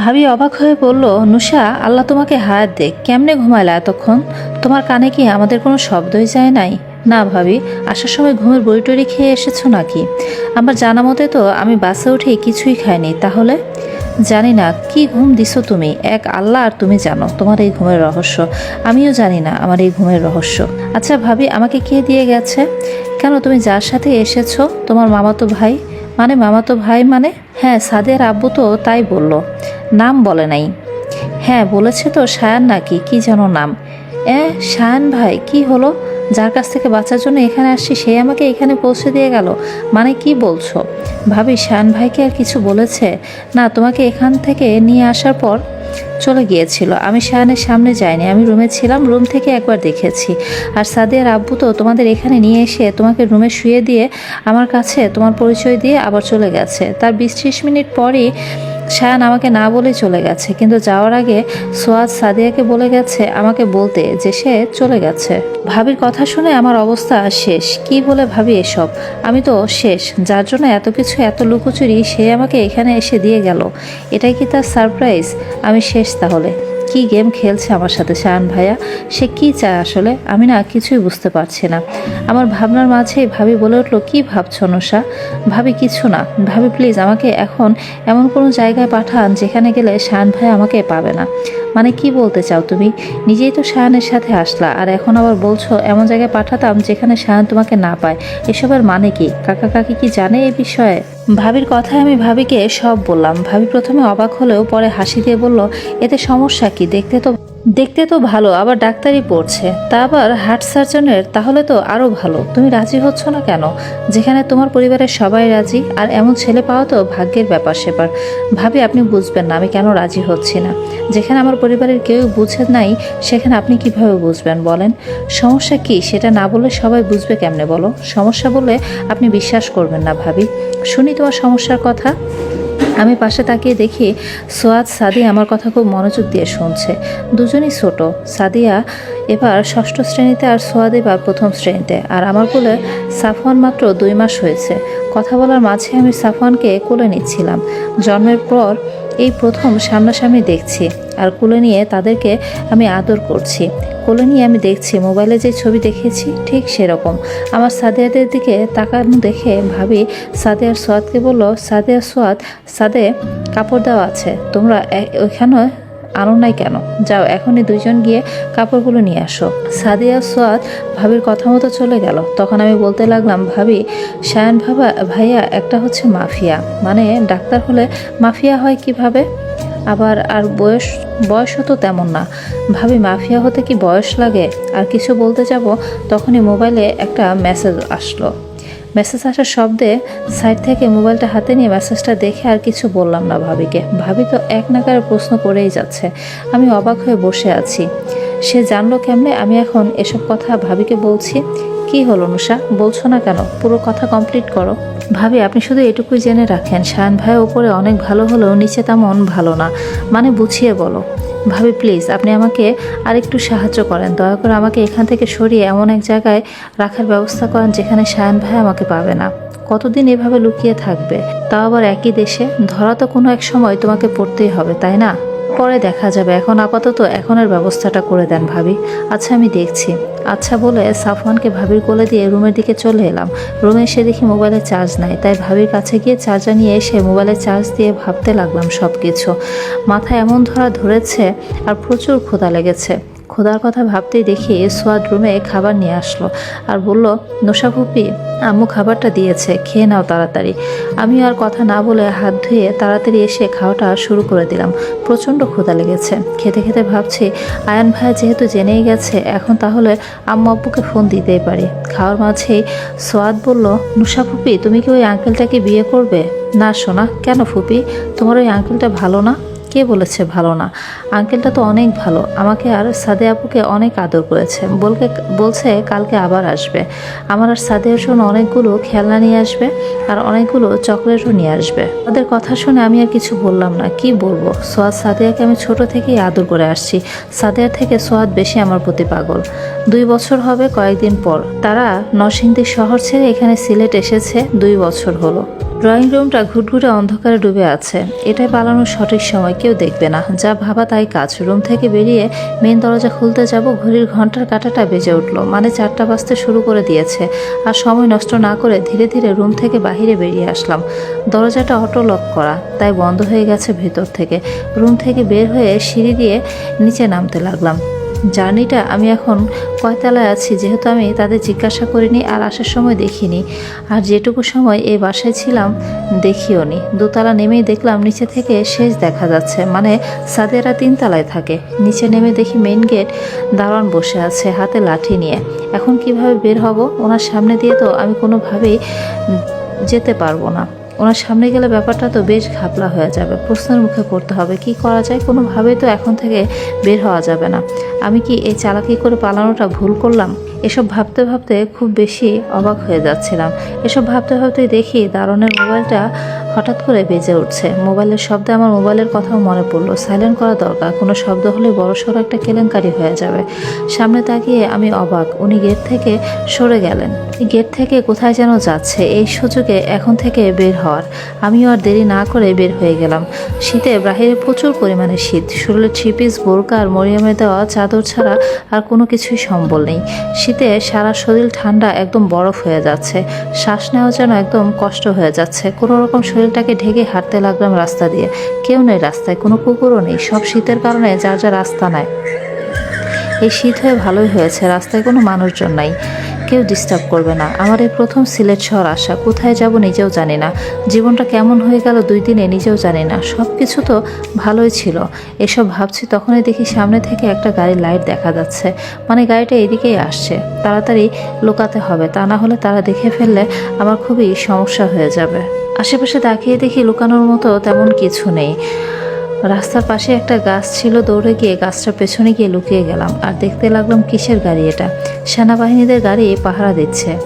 ভাবি অবাক হয়ে বলল নুষা আল্লাহ তোমাকে হায়াত দেখ। কেমনে ঘুমাইলা এতক্ষণ? তোমার কানে কি আমাদের কোনো শব্দই যায় নাই? না ভাবি, আসার সময় ঘুমের বই টরি খেয়ে এসেছ নাকি? আমার জানা মতে তো আমি বাসে উঠে কিছুই খাইনি, তাহলে? জানি না, কি ঘুম দিছো তুমি? এক আল্লাহ আর তুমি জানো, তোমার এই ঘুমের রহস্য। আমিও জানি না আমার এই ঘুমের রহস্য। আচ্ছা ভাবি, আমাকে কে দিয়ে গেছে? কেন তুমি যার সাথে এসেছ? তোমার মামাতো ভাই? মানে মামাতো ভাই মানে? হ্যাঁ সাদের আব্বু তো তাই বলল। নাম বলে নাই। হ্যাঁ বলেছে তো সায়ান নাকি, কি যেন নাম। এ, সায়ান ভাই, কি হলো? যার কাছ থেকে বাঁচার জন্য এখানে আসছি, সে আমাকে এখানে পৌঁছে দিয়ে গেল। মানে কি বলছো? ভাবি শায়ান ভাইকে আর কিছু বলেছে? না, তোমাকে এখান থেকে নিয়ে আসার পর চলে গিয়েছিল। আমি শায়ানের সামনে যাইনি, আমি রুমে ছিলাম, রুম থেকে একবার দেখেছি। আর সাদিয়ার আব্বু তো তোমাদের এখানে নিয়ে এসে তোমাকে রুমে শুয়ে দিয়ে আমার কাছে তোমার পরিচয় দিয়ে আবার চলে গেছে। তার বিশ ত্রিশ মিনিট পরই শায়ান আমাকে না বলে চলে গেছে, কিন্তু যাওয়ার আগে সোয়াদ সাদিয়াকে বলে গেছে, আমাকে বলতে যে সে চলে গেছে। ভাবির কথা শুনে আমার অবস্থা শেষ। কি বলে ভাবি এসব? আমি তো শেষ। যার জন্য এত কিছু, এত লুকোচুরি সে আমাকে এখানে এসে দিয়ে গেল। এটাই কি তার সারপ্রাইজ? আমি শেষ তাহলে। কি গেম খেলছে আমার সাথে শায়ান ভাইয়া? সে কি চায় আসলে? আমি না কিছুই বুঝতে পারছি না। আমার ভাবনার মাঝেই ভাবি বলে উঠল, কি ভাবছ নশা ভাবি কিছু না। ভাবি প্লিজ আমাকে এখন এমন কোনো জায়গায় পাঠান যেখানে গেলে শায়ান ভাই আমাকে পাবে না। মানে কি বলতে চাও তুমি? নিজেই তো শায়ানের সাথে আসলা, আর এখন আবার বলছো এমন জায়গায় পাঠাতাম যেখানে শায়ান তোমাকে না পায়। এসবের মানে কি? কাকা কাকি কি জানে এই বিষয়ে? ভাবির কথায় আমি ভাবিকে সব বললাম। ভাবি প্রথমে অবাক হলেও পরে হাসি দিয়ে বলল, এতে সমস্যা কি? দেখতে তো দেখতে তো ভালো, আবার ডাক্তারি পড়ছে। তা আবার হার্ট সার্জনের, তাহলে তো আরও ভালো। তুমি রাজি হচ্ছ না কেন? যেখানে তোমার পরিবারের সবাই রাজি, আর এমন ছেলে পাওয়া তো ভাগ্যের ব্যাপার সেপার। ভাবি, আপনি বুঝবেন না, আমি কেন রাজি হচ্ছি না। যেখানে আমার পরিবারের কেউ বুঝে নাই, সেখানে আপনি কীভাবে বুঝবেন বলেন? সমস্যা কি, সেটা না বলে সবাই বুঝবে কেমনে বলো? সমস্যা বলে আপনি বিশ্বাস করবেন না ভাবি। শুনি তোমার সমস্যার কথা। আমি পাশে তাকিয়ে দেখি সোয়াদ সাদিয়া আমার কথা খুব মনোযোগ দিয়ে শুনছে। দুজনই ছোট। সাদিয়া এবার ষষ্ঠ শ্রেণীতে আর সোয়াদ এবার প্রথম শ্রেণীতে। আর আমার কোলে সাফওয়ান মাত্র দুই মাস হয়েছে। কথা বলার মাঝে আমি সাফওয়ানকে কোলে নিচ্ছিলাম। জন্মের পর এই প্রথম সামনাসামনি দেখছি, আর কোলে নিয়ে তাদেরকে আমি আদর করছি। কোলে নিয়ে আমি দেখছি, মোবাইলে যে ছবি দেখেছি, ঠিক সেরকম। আমার সাদিয়াদের দিকে তাকানো দেখে ভাবি, সাদিয়ার সোয়াদকে বলল, সাদিয়া সোয়াদ সাদে কাপড় দেওয়া আছে, তোমরা ওইখানে আনো নাই কেন? যাও, এখনই দুইজন গিয়ে কাপড়গুলো নিয়ে আসো। সাদিয়া সোয়াদ ভাবির কথা মতো চলে গেল। তখন আমি বলতে লাগলাম, ভাবি শায়ান ভাবা, ভাইয়া একটা হচ্ছে মাফিয়া। মানে ডাক্তার হলে মাফিয়া হয় কীভাবে? আবার আর বয়স, বয়সও তো তেমন না। ভাবি, মাফিয়া হতে কি বয়স লাগে? আর কিছু বলতে যাব? তখনই মোবাইলে একটা মেসেজ আসলো। মেসেজ আসার শব্দে সাইড থেকে মোবাইলটা হাতে নিয়ে মেসেজটা দেখে আর কিছু বললাম না ভাবিকে। ভাবি তো এক নাগারে প্রশ্ন করেই যাচ্ছে। আমি অবাক হয়ে বসে আছি। সে জানলো কেমনে? আমি এখন এসব কথা ভাবিকে বলছি। কি হলো নুষা বলছো না কেন? পুরো কথা কমপ্লিট করো। ভাবি, আপনি শুধু এটুকুই জেনে রাখেন। শায়ন ভাই ওপরে অনেক ভালো হলেও নিচে তেমন ভালো না। মানে বুঝিয়ে বলো। ভাবি, প্লিজ, আপনি আমাকে আরেকটু সাহায্য করেন। দয়া করে আমাকে এখান থেকে সরিয়ে এমন এক জায়গায় রাখার ব্যবস্থা করেন যেখানে শায়ন ভাই আমাকে পাবে না। কতদিন এভাবে লুকিয়ে থাকবে? তাও আবার একই দেশে। ধরা তো কোনো এক সময় তোমাকে পড়তেই হবে, তাই না? পরে দেখা যাবে। এখন আপাতত এখনের ব্যবস্থাটা করে দেন ভাবি। আচ্ছা আমি দেখছি। আচ্ছা বলে সাফওয়ানকে ভাবির কোলে দিয়ে রুমের দিকে চলে এলাম। রুমে এসে দেখি মোবাইলে চার্জ নাই, তাই ভাবির কাছে গিয়ে চার্জার নিয়ে এসে মোবাইলে চার্জ দিয়ে ভাবতে লাগলাম সব কিছু মাথা এমন ধরা ধরেছে আর প্রচুর ক্ষুধা লেগেছে। খোদার কথা ভাবতেই দেখি সোয়াদ রুমে খাবার নিয়ে আসলো আর বলল নোশা ফুপি, আম্মু খাবারটা দিয়েছে, খেয়ে নাও তাড়াতাড়ি। আমি আর কথা না বলে হাত ধুয়ে তাড়াতাড়ি এসে খাওয়াটা শুরু করে দিলাম। প্রচণ্ড ক্ষুধা লেগেছে। খেতে খেতে ভাবছি, আয়ান ভাইয়া যেহেতু জেনেই গেছে, এখন তাহলে আম্মু আব্বুকে ফোন দিতেই পারি। খাওয়ার মাঝেই সোয়াদ বলল, নুসা ফুপি, তুমি কি ওই আঙ্কেলটাকে বিয়ে করবে? না শোনা কেন ফুপি? তোমার ওই আঙ্কেলটা ভালো না? কে বলেছে ভালো না? আঙ্কেলটা তো অনেক ভালো। আমাকে আর সাদে আপুকে অনেক আদর করেছে। বলকে, বলছে কালকে আবার আসবে। আমার আর সাদের জন্য অনেকগুলো খেলনা নিয়ে আসবে আর অনেকগুলো চকলেটও নিয়ে আসবে। ওদের কথা শুনে আমি আর কিছু বললাম না। কি বলব? সোয়াদ সাদিয়াকে আমি ছোট থেকেই আদর করে আসছি। সাদিয়ার থেকে সোয়াদ বেশি আমার প্রতি পাগল। দুই বছর হবে কয়েকদিন পর। তারা নরসিংদী শহর ছেড়ে এখানে সিলেট এসেছে দুই বছর হলো। ড্রয়িং রুমটা ঘুটঘুটে অন্ধকারে ডুবে আছে। এটাই পালানোর সঠিক সময়। কেউ দেখবে না। যা ভাবা তাই কাজ রুম থেকে বেরিয়ে মেন দরজা খুলতে যাব, ঘড়ির ঘণ্টার কাঁটাটা বেজে উঠল। মানে চারটা বাজতে শুরু করে দিয়েছে। আর সময় নষ্ট না করে ধীরে ধীরে রুম থেকে বাহিরে বেরিয়ে আসলাম। দরজাটা অটো লক করা, তাই বন্ধ হয়ে গেছে ভেতর থেকে। রুম থেকে বের হয়ে সিঁড়ি দিয়ে নিচে নামতে লাগলাম। জার্নিটা আমি এখন কয়তলায় আছি যেহেতু আমি তাদের জিজ্ঞাসা করিনি আর আসার সময় দেখিনি। আর যেটুকু সময় এই বাসায় ছিলাম দেখিও নি দোতলা নেমেই দেখলাম নিচে থেকে শেষ দেখা যাচ্ছে মানে সাদেরা তিনতলায় থাকে। নিচে নেমে দেখি মেইন গেট দারোয়ান বসে আছে হাতে লাঠি নিয়ে। এখন কীভাবে বের হব? ওনার সামনে দিয়ে তো আমি কোনোভাবেই যেতে পারব না। ওনার সামনে গেলে ব্যাপারটা তো বেশ ঘাপলা হয়ে যাবে। প্রশ্নের মুখে পড়তে হবে, কি করা যায়? কোনোভাবেই তো এখন থেকে বের হওয়া যাবে না। আমি কি এই চালাকি করে পালানোটা ভুল করলাম? এসব ভাবতে ভাবতে খুব বেশি অবাক হয়ে যাচ্ছিলাম। এসব ভাবতে ভাবতেই দেখি দারণের মোবাইলটা হঠাৎ করে বেজে উঠছে। মোবাইলের শব্দে আমার মোবাইলের কথাও মনে পড়ল। সাইলেন্ট করা দরকার। কোনো শব্দ হলে বড়সড় একটা কেলেঙ্কারি হয়ে যাবে। সামনে তাকিয়ে আমি অবাক। উনি গেট থেকে সরে গেলেন। গেট থেকে কোথায় যেন যাচ্ছে। এই সুযোগে এখন থেকে বের হওয়ার। আমিও আর দেরি না করে বের হয়ে গেলাম। শীতে বাহিরে প্রচুর পরিমাণে শীত। শরীরে থ্রি পিস বোরকা আর মরিয়ামে দেওয়া চাদর ছাড়া আর কোনো কিছুই সম্বল নেই। সারা শরীর ঠান্ডা একদম বরফ হয়ে যাচ্ছে। শ্বাস নেওয়া যেন একদম কষ্ট হয়ে যাচ্ছে। কোনো রকম শরীরটাকে ঢেকে হাঁটতে লাগলাম রাস্তা দিয়ে। কেউ নেই রাস্তায়, কোনো কুকুরও নেই। সব শীতের কারণে যার যা রাস্তা নেয় এই শীত হয়ে ভালোই হয়েছে। রাস্তায় কোনো মানুষজন নাই। কেউ ডিস্টার্ব করবে না। আমার এই প্রথম সিলেট শহর আসা কোথায় যাব নিজেও জানি না। জীবনটা কেমন হয়ে গেল দুই দিনে নিজেও জানি না। সব কিছু তো ভালোই ছিল। এসব ভাবছি তখনই দেখি সামনে থেকে একটা গাড়ির লাইট দেখা যাচ্ছে। মানে গাড়িটা এদিকেই আসছে। তাড়াতাড়ি লুকাতে হবে। তা না হলে তারা দেখে ফেললে আমার খুবই সমস্যা হয়ে যাবে। আশেপাশে তাকিয়ে দেখি লুকানোর মতো তেমন কিছু নেই। রাস্তার পাশে একটা গাছ ছিল, দৌড়ে গিয়ে গাছটার পেছনে গিয়ে লুকিয়ে গেলাম আর দেখতে লাগলাম কিসের গাড়ি এটা। সেনাবাহিনীদের গাড়ি পাহারা দিচ্ছে।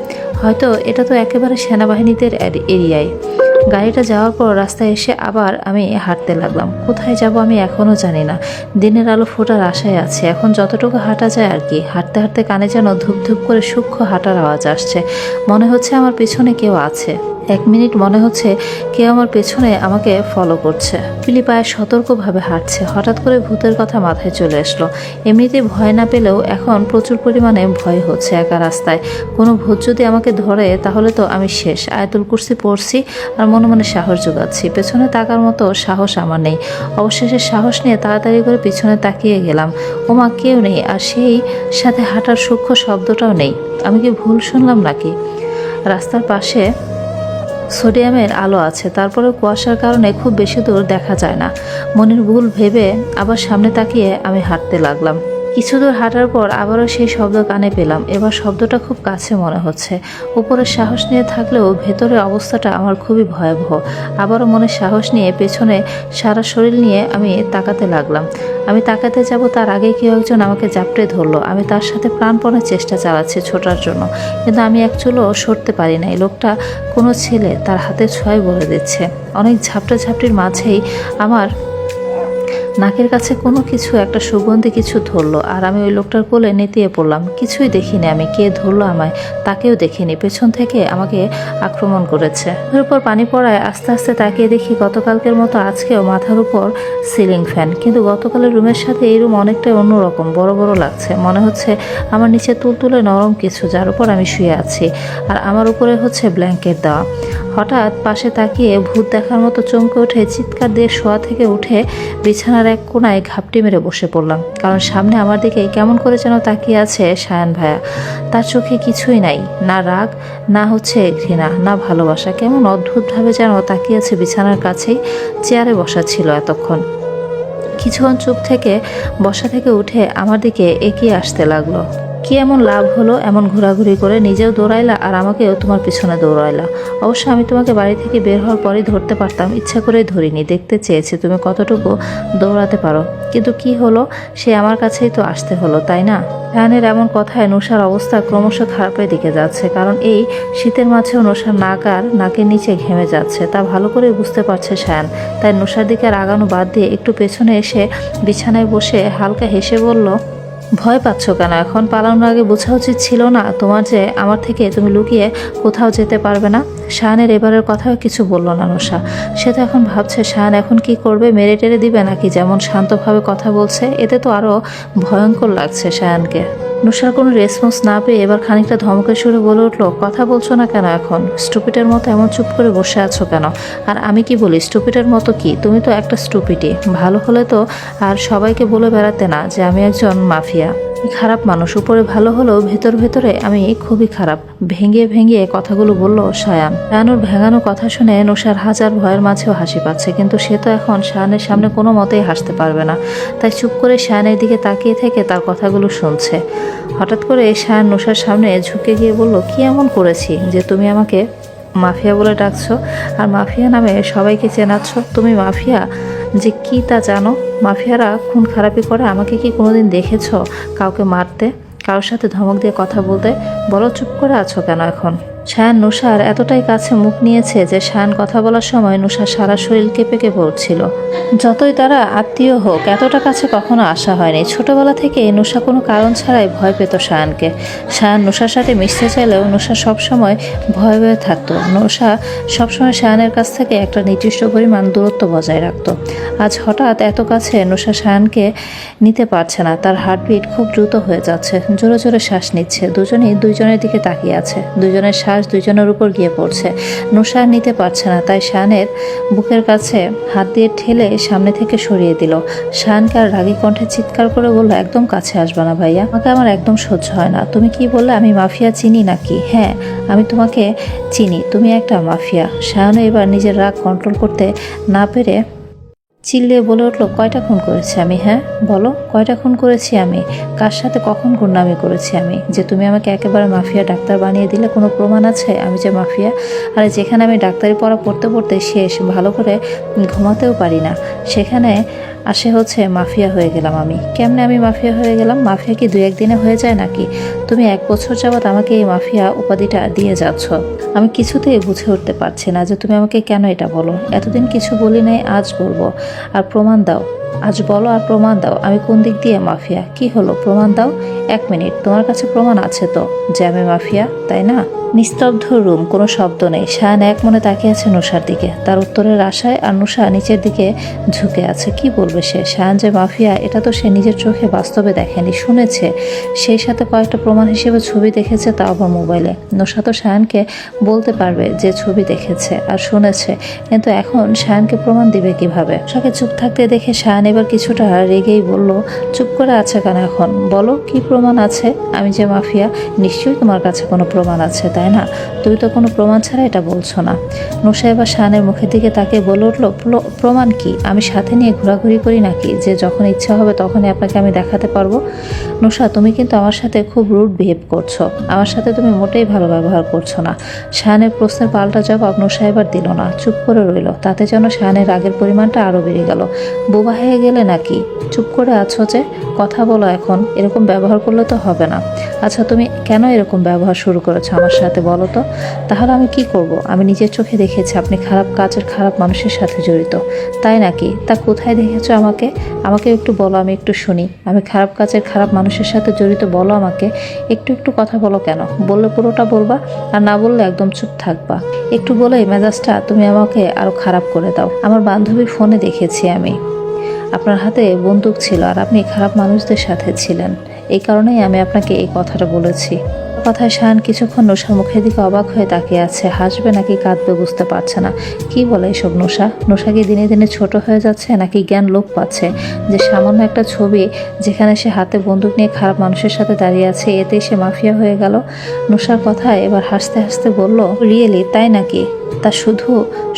হয়তো এটা তো একেবারে সেনাবাহিনীদের এরিয়ায়। গাড়িটা যাওয়ার পর রাস্তায় এসে আবার আমি হাঁটতে লাগলাম। কোথায় যাব আমি এখনও জানি না। দিনের আলো ফোটার আশায় আছে। এখন যতটুকু হাঁটা যায় আর কি। হাঁটতে হাঁটতে কানে যেন ধূপ ধূপ করে সূক্ষ্ম হাঁটার আওয়াজ আসছে। মনে হচ্ছে আমার পেছনে কেউ আছে। এক মিনিট মনে হচ্ছে কেউ আমার পেছনে আমাকে ফলো করছে। পিলি পায়ে সতর্কভাবে হাঁটছে। হঠাৎ করে ভূতের কথা মাথায় চলে আসলো। এমনিতে ভয় না পেলেও এখন প্রচুর পরিমাণে ভয় হচ্ছে একা রাস্তায়। কোনো ভূত যদি আমাকে ধরে, তাহলে তো আমি শেষ। আয়তুল কুর্সি পড়ছি আর মনে মনে সাহস যোগাচ্ছি। পেছনে তাকার মতো সাহস আমার নেই। অবশেষে সাহস নিয়ে তাড়াতাড়ি করে পিছনে তাকিয়ে গেলাম। ওমা, কেউ নেই আর সেই সাথে হাঁটার সূক্ষ্ম শব্দটাও নেই। আমি কি ভুল শুনলাম নাকি? রাস্তার পাশে সোডিয়ামের আলো আছে তারপরে কুয়াশার কারণে খুব বেশি দূর দেখা যায় না। মনের ভুল ভেবে আবার সামনে তাকিয়ে আমি হাঁটতে লাগলাম। কিছু দূর হাঁটার পর আবারও সেই শব্দ কানে পেলাম। এবার শব্দটা খুব কাছে মনে হচ্ছে। উপরে সাহস নিয়ে থাকলেও ভেতরের অবস্থাটা আমার খুবই ভয়াবহ। আবারও মনে সাহস নিয়ে পেছনে সারা শরীর নিয়ে আমি তাকাতে লাগলাম। আমি তাকাতে যাব তার আগে কেউ একজন আমাকে জাপটে ধরলো। আমি তার সাথে প্রাণপণের চেষ্টা চালাচ্ছি ছোটার জন্য। কিন্তু আমি একচুলও সরতে পারি নাই। লোকটা কোনো ছেলে, তার হাতে ছয় বলে দিচ্ছে। অনেক ঝাপটা ঝাপটির মাঝেই আমার নাকের কাছে কোনো কিছু, একটা সুগন্ধি কিছু ধরলো, আর আমি ওই লোকটার কোলে নেতিয়ে পড়লাম। কিছুই দেখিনি আমি, কে ধরলো আমায়, তাকেও দেখিনি। পেছন থেকে আমাকে আক্রমণ করেছে। উপর পানি পড়ায় আস্তে আস্তে তাকিয়ে দেখি গতকালকের মতো আজকেও মাথার উপর সিলিং ফ্যান। কিন্তু গতকালের রুমের সাথে এই রুম অনেকটাই অন্যরকম, বড় বড় লাগছে। মনে হচ্ছে আমার নিচে তুলতুলে নরম কিছু, যার উপর আমি শুয়ে আছি, আর আমার উপরে হচ্ছে ব্ল্যাঙ্কেট দেওয়া। হঠাৎ পাশে তাকিয়ে ভূত দেখার মতো চমকে উঠে চিৎকার দিয়ে শোয়া থেকে উঠে বিছানার এক কোনায় ঘাপটি মেরে বসে পড়লাম। কারণ সামনে আমার দিকে কেমন করে যেন তাকিয়ে আছে সায়ান ভাইয়া তার চোখে কিছুই নাই, না রাগ, না হচ্ছে ঘৃণা, না ভালোবাসা। কেমন অদ্ভুতভাবে যেন তাকিয়ে আছে বিছানার কাছেই, চেয়ারে বসা ছিল এতক্ষণ। কিছুক্ষণ চুপ থেকে বসা থেকে উঠে আমার দিকে এগিয়ে আসতে লাগল। কি এমন লাভ হলো এমন ঘোরাঘুরি করে নিজেও দৌড়াইলা আর আমাকেও তোমার পিছনে দৌড়াইলা? অবশ্য আমি তোমাকে বাড়ি থেকে বের হওয়ার পরেই ধরতে পারতাম, ইচ্ছা করে ধরিনি, দেখতে চেয়েছি তুমি কতটুকু দৌড়াতে পারো। কিন্তু কি হলো, সে আমার কাছেই তো আসতে হলো, তাই না? রানের এমন কথায় নূষার অবস্থা ক্রমশ খারাপের দিকে যাচ্ছে, কারণ এই শীতের মাঝেও নূষার নাক আর নাকের নিচে ঘেমে যাচ্ছে, তা ভালো করে বুঝতে পারছে শায়ান। তাই নূষার দিকে আর আগানো বাদ দিয়ে একটু পেছনে এসে বিছানায় বসে হালকা হেসে বলল ভয় পাচ্ছ কেন? এখন পালানোর আগে বোঝা উচিত ছিল না তোমার যে আমার থেকে তুমি লুকিয়ে কোথাও যেতে পারবে না। শাহানের এবারের কথাও কিছু বলল না নশা সে তো এখন ভাবছে, শাহান এখন কি করবে, মেরে টেরে দিবে নাকি? যেমন শান্তভাবে কথা বলছে, এতে তো আরও ভয়ঙ্কর লাগছে শায়ানকে নুষার কোনো রেসপন্স না পেয়ে এবার খানিকটা ধমকের সুরে বলে উঠল, কথা বলছো না কেন এখন? স্টুপিটের মতো এমন চুপ করে বসে আছো কেন? আর আমি কি বলি স্টুপিটের মতো কি? তুমি তো একটা স্টুপিটি ভালো হলে তো আর সবাইকে বলে বেড়াতে না যে আমি একজন মাফিয়া খারাপ মানুষ উপরে ভালো হলেও ভেতর ভেতরে আমি খুবই খারাপ। ভেঙে ভেঙে কথাগুলো বলল শায়ান শায়ানুর ভেঙানো কথা শুনে নসার হাজার ভয়ের মাঝেও হাসি পাচ্ছে, কিন্তু সে তো এখন শায়ানের সামনে কোনো মতেই হাসতে পারবে না। তাই চুপ করে শায়ানের দিকে তাকিয়ে থেকে তার কথাগুলো শুনছে। হঠাৎ করে শায়ান নসার সামনে ঝুঁকে গিয়ে বলল, কি এমন করেছি যে তুমি আমাকে মাফিয়া বলে ডাকছো। আর মাফিয়া নামে সবাইকে চেনাচ্ছ। তুমি মাফিয়া? যে কী তা জানো? মাফিয়ারা খুন খারাপি করে আমাকে কি কোনোদিন দেখেছ কাউকে মারতে? কারোর সাথে ধমক দিয়ে কথা বলতে? বলো চুপ করে আছো কেন এখন? শায়ান নুষার এতটাই কাছে মুখ নিয়েছে যে শায়ান কথা বলার সময় নুষার সারা শরীর কেঁপে কেঁপে উঠছিল। যতই তারা আত্মীয় হোক, এতটা কাছে কখনো আসা হয়নি। ছোটবেলা থেকে নুষা কোনো কারণ ছাড়াই ভয় পেত শায়ানকে শায়ান নুষার সাথে মিশতে চাইলেও নুষা সবসময় ভয়ে ভয়ে থাকতো। নুষা সবসময় শায়ানের কাছ থেকে একটা নির্দিষ্ট পরিমাণ দূরত্ব বজায় রাখত। আজ হঠাৎ এত কাছে নুষা শায়ানকে নিতে পারছে না। তার হার্টবিট খুব দ্রুত হয়ে যাচ্ছে। জোরে জোরে শ্বাস নিচ্ছে। দুজনেই দুইজনের দিকে তাকিয়ে আছে। দুজনের শ্বাস দুইজনের উপর গিয়ে পড়ছে। নুষা নিতে পারছে না, তাই শানের বুকের কাছে হাত দিয়ে ঠেলে সামনে থেকে সরিয়ে দিল। শানকে আর রাগী কণ্ঠে চিৎকার করে বলল, একদম কাছে আসবে না ভাইয়া। আমাকে আমার একদম সহ্য হয় না। তুমি কি বললে আমি মাফিয়া চিনি নাকি? হ্যাঁ আমি তোমাকে চিনি। তুমি একটা মাফিয়া। শায়ানও এবার নিজের রাগ কন্ট্রোল করতে না পেরে চিল্লিয়ে বলে উঠল, কয়টা খুন করেছি আমি হ্যাঁ? বলো, কয়টা খুন করেছি আমি? কার সাথে কখন গুন্ডামি করেছি আমি? যে তুমি আমাকে একেবারে মাফিয়া ডাক্তার বানিয়ে দিলে, কোনো প্রমাণ আছে? আমি যে মাফিয়া, আরে যেখানে আমি ডাক্তারি পড়া পড়তে পড়তে শেষ ভালো করে ঘুমাতেও পারি না, সেখানে আসে হচ্ছে মাফিয়া হয়ে গেলাম আমি। কেমনে আমি মাফিয়া হয়ে গেলাম? মাফিয়া কি দু একদিনে হয়ে যায় নাকি? তুমি এক বছর যাবৎ আমাকে এই মাফিয়া উপাধিটা দিয়ে যাচ্ছ। আমি কিছুতেই বুঝে উঠতে পারছি না যে তুমি আমাকে কেন এটা বলো। এতদিন কিছু বলি নাই, আজ বলব। আর প্রমাণ দাও। আজ বলো আর প্রমাণ দাও। আমি কোন দিক দিয়ে মাফিয়া? কি হলো? প্রমাণ দাও। এক মিনিট। তোমার কাছে প্রমাণ আছে তো, যে আমি মাফিয়া, তাই না? নিস্তব্ধ রুম, কোনো শব্দ নেই। শায়ান এক মনে তাকিয়ে আছে নুষার দিকে। তার উত্তরের আশায় আর নুষা নিচের দিকে ঝুঁকে আছে। কি বলবে সে? শায়ান যে মাফিয়া, এটা তো সে নিজের চোখে বাস্তবে দেখেনি, শুনেছে। সেই সাথে কয়েকটা প্রমাণ হিসেবে ছবি দেখেছে তাও আবার মোবাইলে। নুষা তো শায়ানকে বলতে পারবে যে ছবি দেখেছে আর শুনেছে, কিন্তু এখন শায়ানকে প্রমাণ দিবে কীভাবে? সকে চুপ থাকতে দেখে শায়ান এবার কিছুটা রেগেই বলল, চুপ করে আছে কেন এখন? বলো, কি প্রমাণ আছে? আমি যে মাফিয়া, নিশ্চয়ই তোমার কাছে কোনো প্রমাণ আছে, তাই না? তুমি তো কোনো প্রমাণ ছাড়া এটা বলছো না। নুষা এবার শাহানের মুখের দিকে তাকে বলে উঠল, "প্র- প্রমাণ কি? আমি সাথে নিয়ে ঘোরাঘুরি করি নাকি? যে যখন ইচ্ছা হবে তখনই আপনাকে আমি দেখাতে পারব? নুষা তুমি কিন্তু আমার সাথে খুব রুড বিহেভ করছ। আমার সাথে তুমি মোটেই ভালো ব্যবহার করছ না। শাহানের প্রশ্নের পাল্টা জবাব নুষা সাহেবার দিল না। চুপ করে রইল। তাতে যেন শাহানের রাগের পরিমাণটা আরও বেড়ে গেল। বোবা হয়ে গেলে নাকি? চুপ করে আছো যে? কথা বলো এখন। এরকম ব্যবহার করলে তো হবে না। আচ্ছা তুমি কেন এরকম ব্যবহার শুরু করেছ আমার সাথে বলো তো? তাহলে আমি কি করব? আমি নিজের চোখে দেখেছি আপনি খারাপ কাজের খারাপ মানুষের সাথে জড়িত। তাই নাকি? তা কোথায় দেখেছ আমাকে? আমাকে একটু বলো, আমি একটু শুনি। আমি খারাপ কাজের খারাপ মানুষের সাথে জড়িত, বলো আমাকে। একটু একটু কথা বলো কেন? বললে পুরোটা বলবা আর না বললে একদম চুপ থাকবা। একটু বলে মেজাজটা তুমি আমাকে আরও খারাপ করে দাও। আমার বান্ধবীর ফোনে দেখেছি আমি। আপনার হাতে বন্দুক ছিল আর আপনি খারাপ মানুষদের সাথে ছিলেন। এই কারণেই আমি আপনাকে এই কথাটা বলেছি। কথায় শাহান কিছুক্ষণ নূষার মুখের দিকে অবাক হয়ে তাকিয়ে আছে। হাসবে নাকি, কাঁদবে বুঝতে পারছে না। কি বলে এসব নূষা? নূষা কি দিনে দিনে ছোট হয়ে যাচ্ছে নাকি জ্ঞান লোপ পাচ্ছে? যে সামান্য একটা ছবি যেখানে সে হাতে বন্দুক নিয়ে খারাপ মানুষের সাথে দাঁড়িয়ে আছে, এতেই সে মাফিয়া হয়ে গেল। নূষার কথায় এবার হাসতে হাসতে বলল, রিয়েলি, তাই নাকি? তা শুধু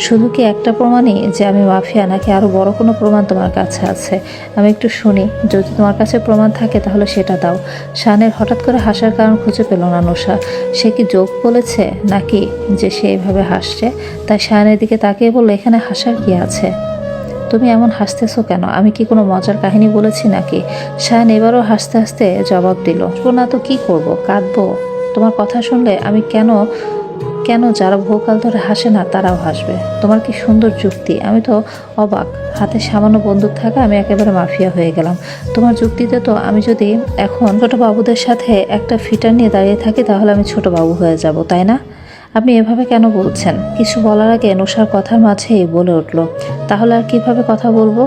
শুধু কি একটা প্রমাণই যে আমি মাফিয়া, নাকি আরও বড় কোনো প্রমাণ তোমার কাছে আছে? আমি একটু শুনি, যদি তোমার কাছে প্রমাণ থাকে তাহলে সেটা দাও। শানের হঠাৎ করে হাসার কারণ খুঁজে পেল না নূষা। সে কি যোগ বলেছে, নাকি যে সে এইভাবে হাসছে? তাই শানের দিকে তাকিয়ে বলল, এখানে হাসার কি আছে? তুমি এমন হাসতেছো কেন? আমি কি কোনো মজার কাহিনী বলেছি নাকি? শায়ান এবারও হাসতে হাসতে জবাব দিল, না তো কি করব? কাঁদবো? তোমার কথা শুনলে আমি কেন কেন যারা বহুকাল ধরে হাসে না, তারাও হাসবে। তোমার কি সুন্দর যুক্তি? আমি তো অবাক। হাতে সামান্য বন্দুক থাকা আমি একেবারে মাফিয়া হয়ে গেলাম। তোমার যুক্তিতে তো আমি যদি এখন ছোটো বাবুদের সাথে একটা ফিটার নিয়ে দাঁড়িয়ে থাকি, তাহলে আমি ছোট বাবু হয়ে যাব, তাই না? আপনি এভাবে কেন বলছেন? কিছু বলার আগে নূষার কথার মাঝেই বলে উঠল, তাহলে আর কীভাবে কথা বলব?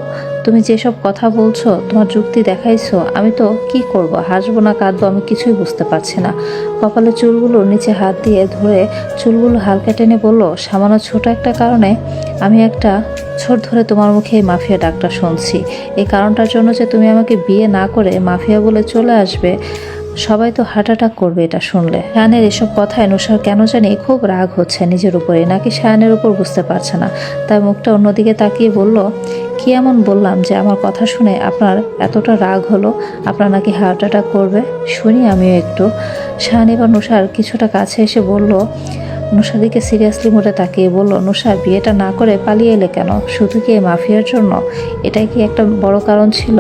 তুমি যেসব কথা বলছো, তোমার যুক্তি দেখাইছো, আমি তো কি করব? হাসবো না, কাঁদবো, আমি কিছুই বুঝতে পারছি না। কপালে চুলগুলো নিচে হাত দিয়ে ধরে চুলগুলো হালকা টেনে বলল, সামান্য ছোট একটা কারণে আমি একটা ছোট ধরে তোমার মুখে এই মাফিয়া ডাকটা শুনছি। এই কারণটার জন্য যে তুমি আমাকে বিয়ে না করে মাফিয়া বলে চলে আসবে সবাই তো হার্ট অ্যাটাক করবে এটা শুনলে। শায়ানের এসব কথায় নুসার কেন জানি খুব রাগ হচ্ছে নিজের উপরে নাকি শায়ানের উপর বুঝতে পারছে না। তাই মুখটা অন্যদিকে তাকিয়ে বলল, কি এমন বললাম যে আমার কথা শুনে আপনার এতটা রাগ হলো? আপনার নাকি হার্ট অ্যাটাক করবে? শুনি আমিও একটু। শাহান এবার নুসার কিছুটা কাছে এসে বলল নুসার সিরিয়াসলি মোটে তাকিয়ে বলল নুসা বিয়েটা না করে পালিয়ে এলে কেন? শুধু কি এই মাফিয়ার জন্য? এটাই কি একটা বড় কারণ ছিল?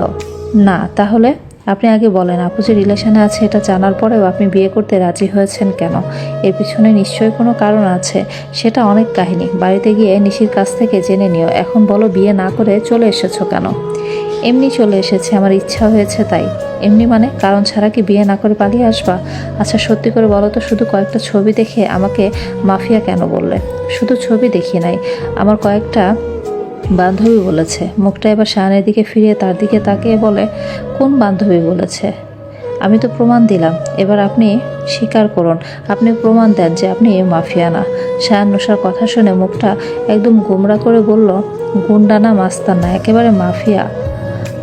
না, তাহলে? আপনি আগে বলেন, আপু যে রিলেশনে আছে এটা জানার পরেও আপনি বিয়ে করতে রাজি হয়েছেন কেন? এর পিছনে নিশ্চয়ই কোনো কারণ আছে। সেটা অনেক কাহিনী। বাড়িতে গিয়ে নিশির কাছ থেকে জেনে নিও। এখন বলো বিয়ে না করে চলে এসেছ কেন? এমনি চলে এসেছে, আমার ইচ্ছা হয়েছে তাই। এমনি মানে? কারণ ছাড়া কি বিয়ে না করে পালিয়ে আসবা? আচ্ছা সত্যি করে বলো তো, শুধু কয়েকটা ছবি দেখে আমাকে মাফিয়া কেন বললে? শুধু ছবি দেখি নাই। আমার কয়েকটা বান্ধবী বলেছে। মুখটা এবার শাহানের দিকে ফিরিয়ে তার দিকে তাকিয়ে বলে, কোন বান্ধবী বলেছে? আমি তো প্রমাণ দিলাম। এবার আপনি স্বীকার করুন। আপনি প্রমাণ দেন যে আপনি মাফিয়া না। শাহান নুসার কথা শুনে মুখটা একদম গোমরা করে বলল, গুন্ডা না, মাস্তান না, একেবারে মাফিয়া।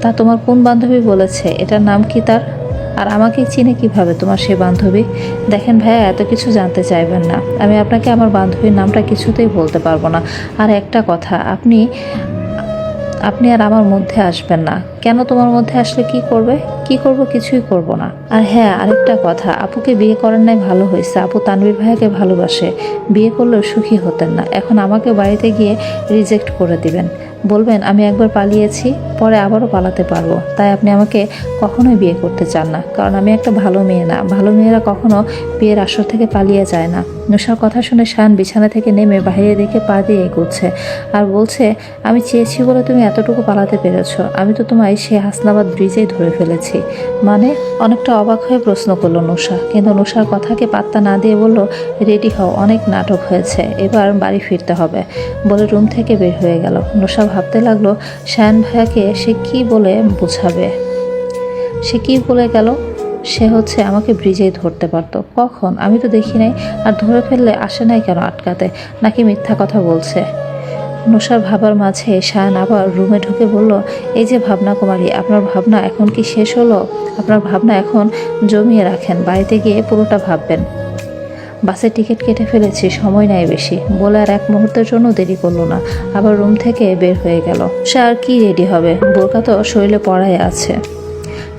তা তোমার কোন বান্ধবী বলেছে? এটার নাম কি তার? আর আমাকে চিনে কীভাবে তোমার সেই বান্ধবী? দেখেন ভাইয়া, এত কিছু জানতে চাইবেন না। আমি আপনাকে আমার বান্ধবীর নামটা কিছুতেই বলতে পারব না। আর একটা কথা, আপনি আপনি আর আমার মধ্যে আসবেন না। কেন তোমার মধ্যে আসলে কি করবে? কি করব কিছুই করব না। আর হ্যাঁ আরেকটা কথা, আপুকে বিয়ে করেন নাই ভালো হয়েছে। আপু তানভীর ভাইয়াকে ভালোবাসে। বিয়ে করলেও সুখী হতেন না। এখন আমাকে বাড়িতে গিয়ে রিজেক্ট করে দিবেন। বলবেন, আমি একবার পালিয়েছি, পরে আবারও পালাতে পারব। তাই আপনি আমাকে কখনোই বিয়ে করতে চান না। কারণ আমি একটা ভালো মেয়ে না। ভালো মেয়েরা কখনো বিয়ের আসর থেকে পালিয়ে যায় না। নূষার কথা শুনে শান বিছানা থেকে নেমে বাইরে দেখে পা দিয়ে এগোচ্ছে আর বলছে, আমি চেয়েছি বলে তুমি এতটুকু পালাতে পেরেছ। আমি তো তোমায় সে হাসনাবাদ ব্রিজেই ধরে ফেলেছি। মানে অনেকটা অবাক হয়ে প্রশ্ন করল নুষা কিন্তু নুষার কথাকে পাত্তা না দিয়ে বলল, রেডি হও, অনেক নাটক হয়েছে, এবার বাড়ি ফিরতে হবে। বলে রুম থেকে বের হয়ে গেল। নুষা ভাবতে লাগল শায়ন ভাইয়াকে সে কি বলে বোঝাবে? সে কি বলে গেল? সে হচ্ছে আমাকে ব্রিজেই ধরতে পারতো। কখন? আমি তো দেখি নাই। আর ধরে ফেললে আসে নাই কেন আটকাতে? নাকি মিথ্যা কথা বলছে? নশার ভাবার মাঝে শায়ান আবার রুমে ঢুকে বলল, এই যে ভাবনা কুমারী, আপনার ভাবনা এখন কি শেষ হলো? আপনার ভাবনা এখন জমিয়ে রাখেন, বাড়িতে গিয়ে পুরোটা ভাববেন। বাসের টিকিট কেটে ফেলেছি, সময় নাই বেশি। বলে আর এক মুহূর্তের জন্য দেরি করল না। আবার রুম থেকে বের হয়ে গেল। সে আর কি রেডি হবে? বোরকা তো শরীরে পড়াই আছে।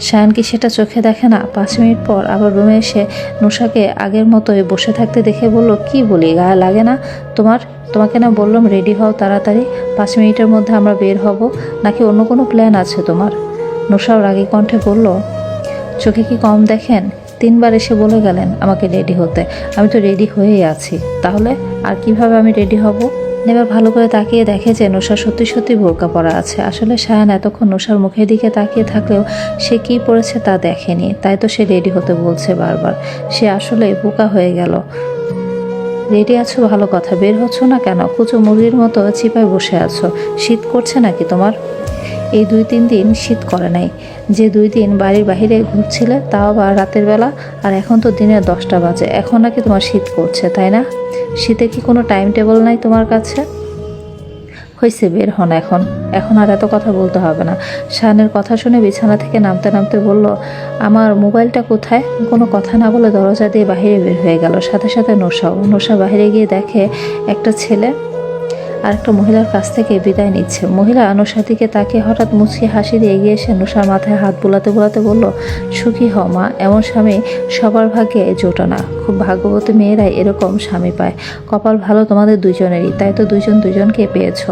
শায়ান কি সেটা চোখে দেখে না? পাঁচ মিনিট পর আবার রুমে এসে নুষাকে আগের মতোই বসে থাকতে দেখে বলল, কি বলি, গায়ে লাগে না? তোমার? তোমাকে না বললাম রেডি হও তাড়াতাড়ি। পাঁচ মিনিটের মধ্যে আমরা বের হব। নাকি অন্য কোনো প্ল্যান আছে তোমার? নুষাও রাগী কণ্ঠে বলল, চোখে কি কম দেখেন? তিনবার এসে বলে গেলেন, আমাকে রেডি হতে। আমি তো রেডি হয়েই আছি। তাহলে আর কীভাবে আমি রেডি হব? এবার ভালো করে তাকিয়ে দেখে যে নোশা সত্যি সত্যি বোরকা পরা আছে। আসলে শায়ান এতক্ষণ নোশার মুখের দিকে তাকিয়ে থাকলেও সে কি পড়েছে তা দেখেনি। তাই তো সে রেডি হতে বলছে বারবার। সে আসলে বোকা হয়ে গেল। রেডি আছো, ভালো কথা। বের হচ্ছ না কেন? কুচো মুরগির মতো চিপায় বসে আছো। শীত করছে নাকি তোমার? এই দুই তিন দিন শীত করে নাই। যে দুই দিন বাড়ির বাইরে ঘুরছিলে, তাও আবার রাতের বেলা, আর এখন তো দিনের দশটা বাজে। এখন নাকি তোমার শীত করছে তাই না? শীতে কি কোনো টাইম টেবল নাই তোমার কাছে? হয়েছে বের হন এখন। এখন আর এত কথা বলতে হবে না। শাহানের কথা শুনে বিছানা থেকে নামতে নামতে বলল, আমার মোবাইলটা কোথায়? কোনো কথা না বলে দরজা দিয়ে বাইরে বের হয়ে গেল। সাথে সাথে নশাও নশা বাইরে গিয়ে দেখে একটা ছেলে আর একটা মহিলার কাছ থেকে বিদায় নিচ্ছে। মহিলা নুষার দিকে তাকে হঠাৎ মুচকি হাসি দিয়ে এগিয়ে এসে নুষার মাথায় হাত বোলাতে বোলাতে বলল, সুখী হ, মা। এমন স্বামী সবার ভাগ্যে জোটো না। খুব ভাগ্যবতী মেয়েরাই এরকম স্বামী পায়। কপাল ভালো তোমাদের দুজনেরই তাই তো দুজন দুজনকে পেয়েছ।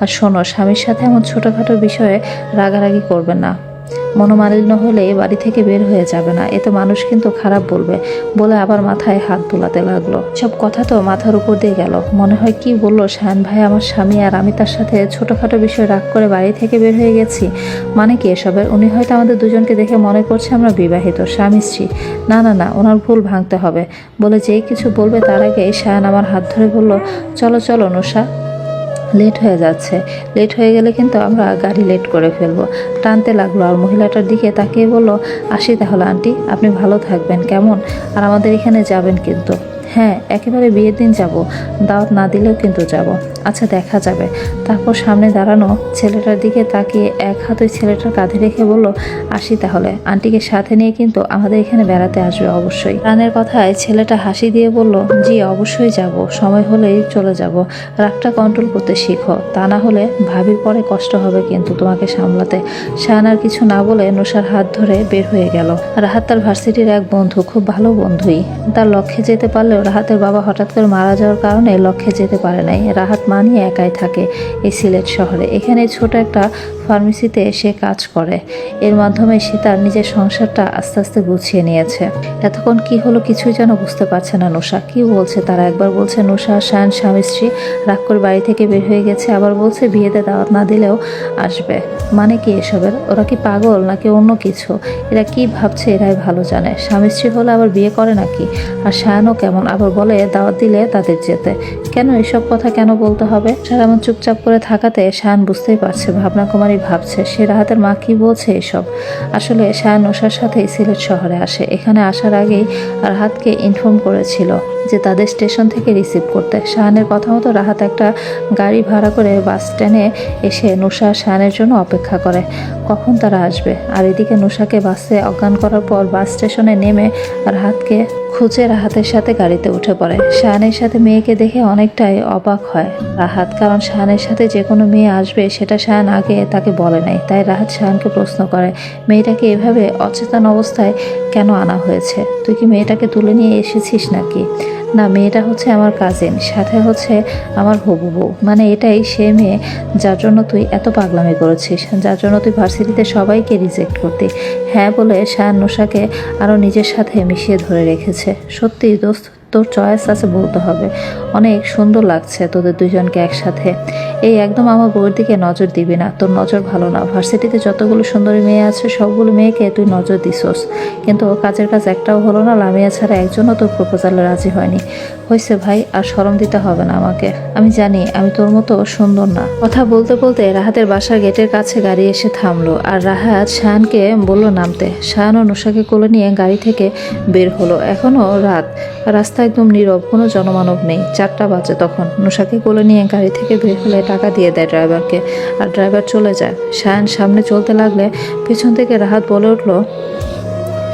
আর শোনো, স্বামীর সাথে এমন ছোটোখাটো বিষয়ে রাগারাগি করবে না। মনোমালিন্য হলে বাড়ি থেকে বের হয়ে যাবে না। এতে মানুষ কিন্তু খারাপ বলবে বলে আবার মাথায় হাত বুলাতে লাগল। সব কথা তো মাথার উপর দিয়ে গেল। মনে হয় কি বলল শায়ন ভাই, আমার স্বামী আর আমি তার সাথে ছোটখাটো বিষয় রাগ করে বাড়ি থেকে বের হয়ে গেছি। মানে কি এসবের? উনি হয়তো আমাদের দুজনকে দেখে মনে করছে আমরা বিবাহিত, স্বামী, স্ত্রী। না না না, ওনার ভুল ভাঙতে হবে। বলে যেই কিছু বলবে তার আগে শায়ান আমার হাত ধরে বলল, চলো চলো নূষা লেট হয়ে যাচ্ছে। লেট হয়ে গেলে কিন্তু আমরা গাড়ি লেট করে ফেলব। টানতে লাগল আর মহিলাটার দিকে তাকিয়ে বলল, আসি তাহলে, আন্টি। আপনি ভালো থাকবেন। কেমন? আর আমাদের এখানে যাবেন কিন্তু। হ্যাঁ একেবারে বিয়ের দিন যাব। দাওয়াত না দিলেও কিন্তু যাব। আচ্ছা দেখা যাবে। তারপর সামনে দাঁড়ানো ছেলেটার দিকে তাকিয়ে এক হাত ওই ছেলেটার কাঁধে রেখে বলল, আসি তাহলে। আন্টিকে সাথে নিয়ে কিন্তু আমাদের এখানে বেড়াতে আসবে অবশ্যই। প্রাণের কথায় ছেলেটা হাসি দিয়ে বলল, জি, অবশ্যই যাব। সময় হলেই চলে যাব। রাগটা কন্ট্রোল করতে শিখো। তা না হলে ভাবির পরে কষ্ট হবে কিন্তু তোমাকে সামলাতে। শাহানার কিছু না বলে নূষার হাত ধরে বের হয়ে গেল। রাহাত তার ভার্সিটির এক বন্ধু, খুব ভালো বন্ধুই। তার লক্ষ্যে যেতে পারলেও রাহাতের বাবা হঠাৎ করে মারা যাওয়ার কারণে লক্ষ্যে যেতে পারে নাই। রাহাত মা নিয়ে একাই থাকে এই সিলেট শহরে। এখানে ছোট একটা ফার্মেসিতে সে কাজ করে। এর মাধ্যমে সে তার নিজের সংসারটা আস্তে আস্তে গুছিয়ে নিয়েছে। এতক্ষণ কি হলো কিছুই যেন বুঝতে পারছে না নোশা কি বলছে তারা? একবার বলছে নোশা শান, স্বামী, স্ত্রী, রাগ করে বাড়ি থেকে বের হয়ে গেছে। আবার বলছে, বিয়েতে দাওয়াত না দিলেও আসবে। মানে কি এসবের? ওরা কি পাগল নাকি অন্য কিছু? এরা কি ভাবছে এরাই ভালো জানে। স্বামী, স্ত্রী হলে আবার বিয়ে করে নাকি? আর শায়ানও কেমন? আবার বলে দাওয়াত দিলে তাদের যেতে। কেন এসব কথা কেন বলতে হবে? সারা এমন চুপচাপ করে থাকাতে শায়ান বুঝতেই পারছে ভাবনা কুমারী ভাবছে, সে রাহাতের মা কি বলছে এসব? আসলে শায়ান ওষার সাথেই সিলেট শহরে আসে। এখানে আসার আগেই রাহাতকে ইনফর্ম করেছিল যে তাদের স্টেশন থেকে রিসিভ করতে। শাহানের কথা মতো রাহাত একটা গাড়ি ভাড়া করে বাস স্ট্যান্ডে এসে নুষা শাহানের জন্য অপেক্ষা করে। কখন তারা আসবে? আর এদিকে নুষাকে বাসে অজ্ঞান করার পর বাস স্টেশনে নেমে রাহাতকে খুঁজে রাহাতের সাথে গাড়িতে উঠে পড়ে। শাহানের সাথে মেয়েকে দেখে অনেকটাই অবাক হয়। রাহাত, কারণ শাহানের সাথে যে কোনো মেয়ে আসবে, সেটা শাহান আগে তাকে বলে নাই। তাই রাহাত শাহানকে প্রশ্ন করে, মেয়েটাকে এভাবে অচেতন অবস্থায় কেন আনা হয়েছে? তুই কি মেয়েটাকে তুলে নিয়ে এসেছিস নাকি? না, মেয়েটা হচ্ছে আমার কাজিন সাথে হচ্ছে আমার হবু বউ। মানে এটাই সে মেয়ে যার জন্য তুই এত পাগলামি করেছিস, যার জন্য তুই ভার্সিটিতে সবাইকে রিজেক্ট করতি। হ্যাঁ বলে শাহান নুষাকে আরও নিজের সাথে মিশিয়ে ধরে রেখেছে। সত্যি দোস্ত তোর চয়েস আছে বলতে হবে। অনেক সুন্দর লাগছে তোদের দুজনকে একসাথে। এই একদম আমার বউয়ের দিকে নজর দিবি না, তোর নজর ভালো না। ভার্সিটিতে যতগুলো সুন্দরী মেয়ে আছে, সবগুলো মেয়েকে তুই নজর দিছস। কিন্তু কাজের কাজ একটাও হলো না, লামিয়া ছাড়া একজনও তোর প্রপোজালে রাজি হয়নি। হয়েছে ভাই, আর সরম দিতে হবে না আমাকে। আমি জানি, আমি তোর মতো সুন্দর না। কথা বলতে বলতে রাহাতের বাসার গেটের কাছে গাড়ি এসে থামলো, আর রাহাত শাহানকে বলল নামতে। শাহান ও নুষাকে কোলে নিয়ে গাড়ি থেকে বের হলো। এখনও রাত, রাস্তা একদম নীরব, কোনো জনমানব নেই। চারটা বাজে তখন। নুষাকে কোলে নিয়ে গাড়ি থেকে বের হলে টাকা দিয়ে দেয় ড্রাইভারকে, আর ড্রাইভার চলে যায়। শায়ান সামনে চলতে লাগলে পেছন থেকে রাহাত বলে উঠল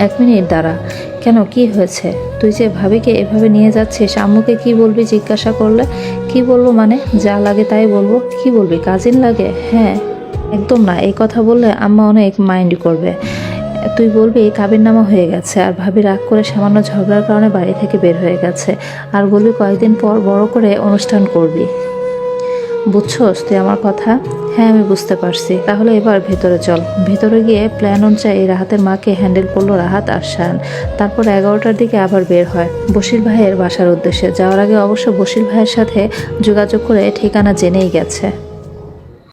এক মিনিট দাঁড়া। কেন? কি হয়েছে? তুই যে ভাবিকে এভাবে নিয়ে যাচ্ছিস, আম্মুকে কি বলবি জিজ্ঞাসা করলে? কি বলব মানে? যা লাগে তাই বলব। কি বলবি? কাজিন লাগে? হ্যাঁ। একদম না, এই কথা বললে আম্মা অনেক মাইন্ড করবে। তুই বলবি কাবির নামা হয়ে গেছে। আর ভাবি রাগ করে সামান্য ঝগড়ার কারণে বাড়ি থেকে বের হয়ে গেছে। আর বলবি কয়েকদিন পর বড় করে অনুষ্ঠান করবি। বুঝছোস তুই আমার কথা? হ্যাঁ আমি বুঝতে পারছি। তাহলে এবার ভেতরে চল। ভেতরে গিয়ে প্ল্যান অনুযায়ী রাহাতের মাকে হ্যান্ডেল করল রাহাত আর শান। তারপর এগারোটার দিকে আবার বের হয়। বশির ভাইয়ের বাসার উদ্দেশ্যে। যাওয়ার আগে অবশ্য বশির ভাইয়ের সাথে যোগাযোগ করে ঠিকানা জেনেই গেছে।